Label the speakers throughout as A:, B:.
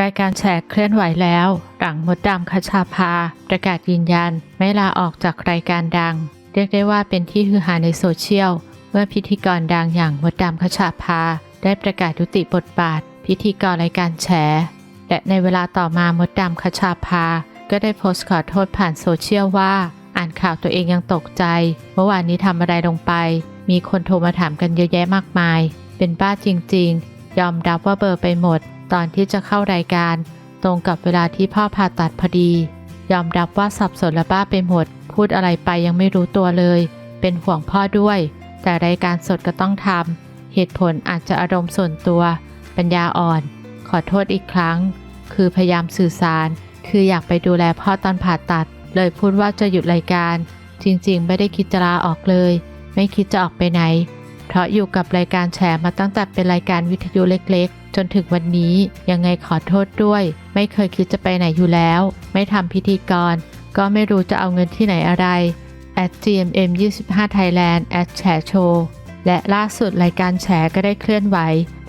A: รายการแฉเคลื่อนไหวแล้ว หลังมดดำคชาภา ประกาศยืนยัน ไม่ลาออกจากรายการดัง เรียกได้ว่าเป็นที่ฮือฮาในโซเชียล เมื่อพิธีกรดังอย่างมดดำคชาภา ได้ประกาศยุติบทบาท พิธีกรรายการแฉและในเวลาต่อมามดดำคชาภา ก็ได้โพสต์ขอโทษผ่านโซเชียลว่า อ่านข่าวตัวเองยังตกใจ เมื่อวานนี้ทำอะไรลงไป มีคนโทรมาถามกันเยอะแยะมากมาย เป็นบ้าจริง ๆ ยอมรับว่าเบอร์ไปหมด ตอนที่จะเข้ารายการ ตรงกับเวลาที่พ่อผ่าตัดพอดี ยอมรับว่าสับสนและบ้าไปหมด พูดอะไรไปยังไม่รู้ตัวเลย เป็นห่วงพ่อด้วย แต่รายการสดก็ต้องทำเหตุผลอาจจะอารมณ์ส่วนตัว ปัญญาอ่อน ขอโทษอีกครั้ง คือพยายามสื่อสาร คืออยากไปดูแลพ่อตอนผ่าตัด เลยพูดว่าจะหยุดรายการ จริงๆ ไม่ได้คิดจะลาออกเลย ไม่คิดจะออกไปไหน เพราะอยู่กับรายการแฉมาตั้งแต่เป็นรายการวิทยุเล็กๆ จนถึงวันนี้ยังไงขอโทษด้วย ไม่เคยคิดจะไปไหนอยู่แล้ว ไม่ทำพิธีกร ก็ไม่รู้จะเอาเงินที่ไหนอะไร at gmm 25 Thailand at แฉโชว์และล่าสุดรายการแฉก็ได้เคลื่อนไหว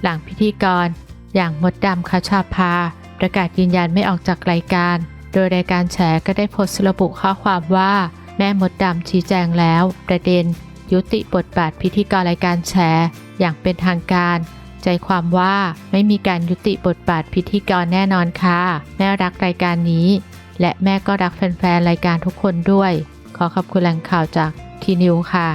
A: หลังพิธีกร อย่างมดดำคาชาภาประกาศยืนยันไม่ออกจากรายการ โดยรายการแฉก็ได้โพสต์ระบุข้อความว่า แม่มดดำชี้แจงแล้ว ประเด็น ยุติบทบาทพิธีกรรายการแชร์ อย่างเป็นทางการ ใจความว่าไม่มีการยุติบทบาทพิธีกรแน่นอนค่ะ แม่รักรายการนี้ และแม่ก็รักแฟนๆรายการทุกคนด้วย ขอขอบคุณแหล่งข่าวจากทีนิวค่ะ